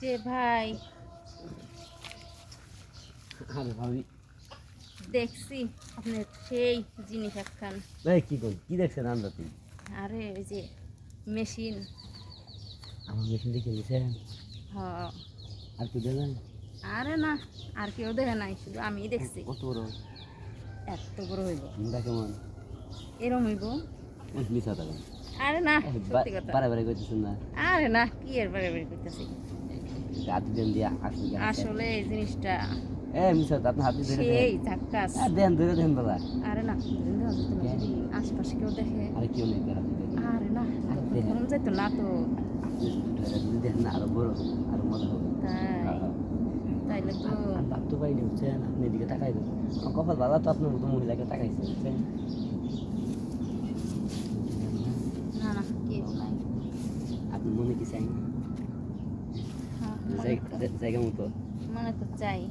যে ভাই। আরে ভাবি। দেখছি আপনার সেই জিনিস একখান। ভাই কি কর কি দেখছেন আমরা তুই আরে ওই যে মেশিন। আমার মেশিন দেখে নিছেন? হ আর কি দেখেন? আরে না আর কেউ দেখে নাই শুধু আমিই দেখছি। কত বড়? এত বড় হইব। মুন্ডা কেমন? এরম হইব। থাকেন আরে না সত্যি কথা। বারে বারে কইতেছেন না। আরে না কি এর বারে বারে করতেছি হাত দেন দিয়া আসলে আসলে এই জিনিসটা এ মিশা তো আপনি হাত দিয়ে ধরে সেই দেন। ঝাক্কাস আর দেন ধরে দেন বাবা। আরে না ধরে দেওয়া যদি আশপাশে কেউ দেখে। আরে কেউ নেই বেড়া আরে না তো। ধরে দেন না আরও বড় হবে, আরও মজা হবে। তাই। তাইলে তো আর ভাবতে পারি বুঝছেন আপনি এদিকে তাকাই দেন। কপাল ভালো তো আপনার মতো মহিলাকে তাকাইছে বুঝছেন? না না কেউ নাই। আপনি মনে কি চাই? না জায়গা- তো- মতো। মনে তো চাই।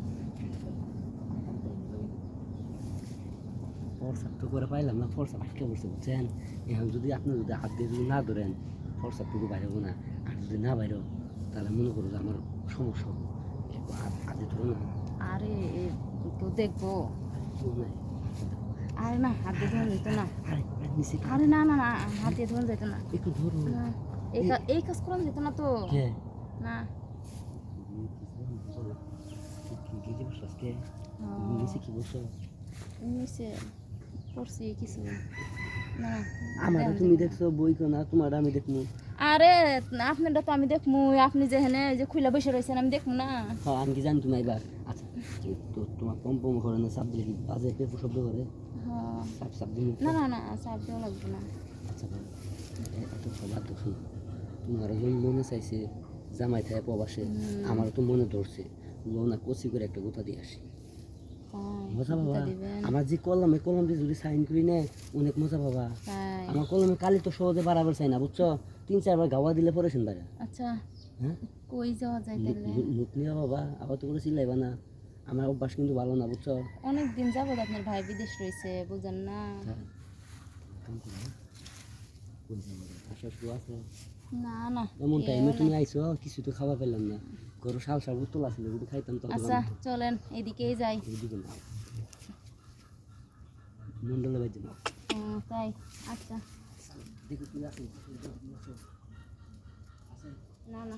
ফোরসাপটু করে পাইলাম না ফোরসাপ আটকে বসে বুঝছেন? এখন যদি আপনি যদি হাত দিয়ে যদি না ধরেন ফোরসাপটুকু বাইরে হব না। আর যদি না বাইরে তাহলে মনে করো যে আমার সমস্যা হবে। হাত হাতে ধরো না। আরে কেউ দেখব। আরে না হাত দিয়ে ধরুন যেত না। আরে না না না হাত দিয়ে ধরুন যেত না। একটু ধরো। না এই কা- এই কাজ করানো যেত না তো। না। কি- কি- কি আজকে ও, কি বসো নিচে পড়ছি কিছু না আমার তুমি দেখছ বই না তোমার আমি দেখব আরে আপনারটা তো আমি দেখমু আপনি যেখানে যে খুলে বসে রয়েছেন আমি দেখমু না হ্যাঁ আমি কি জানি তুমি এবার আচ্ছা তো তোমার পম পম করে না সাপ বাজে পেপো শব্দ করে হ্যাঁ। না না না দেওয়া লাগবে না আচ্ছা এত সবার তো তোমার মনে চাইছে জামাই থাকে প্রবাসে হুম। আমারও তো মনে ধরছে লোনা কচি করে একটা গোতা দিয়ে আসি। মজা বাবা। আমার যে কলম কলম দিয়ে যদি সাইন করি না অনেক মজা বাবা। আমার কলমে কালি তো সহজে বাড়াবার চাই না বুঝছ? তিন চারবার গাওয়া দিলে বাইরে আচ্ছা। হ্যাঁ? কই যাওয়া যায় তাহলে? বাবা আবার তো করে চিল্লাইবা না। আমার অভ্যাস কিন্তু ভালো না বুঝছ? অনেক দিন যাবত আপনার ভাই বিদেশ রয়েছে বুঝেন না। আশা শুরু আছে। না না এমন টাইমে তুমি আইছো কিছু তো খাওয়া পেলাম না। গরু শাল শাল উত্তল আসলে যদি খাইতাম তো আচ্ছা চলেন এদিকেই যাই। দিকে না। মন্ডলে বাজে না। তাই আচ্ছা। দেখো আছে। না না।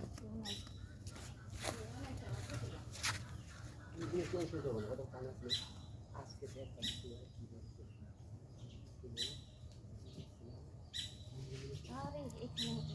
আরে এখানে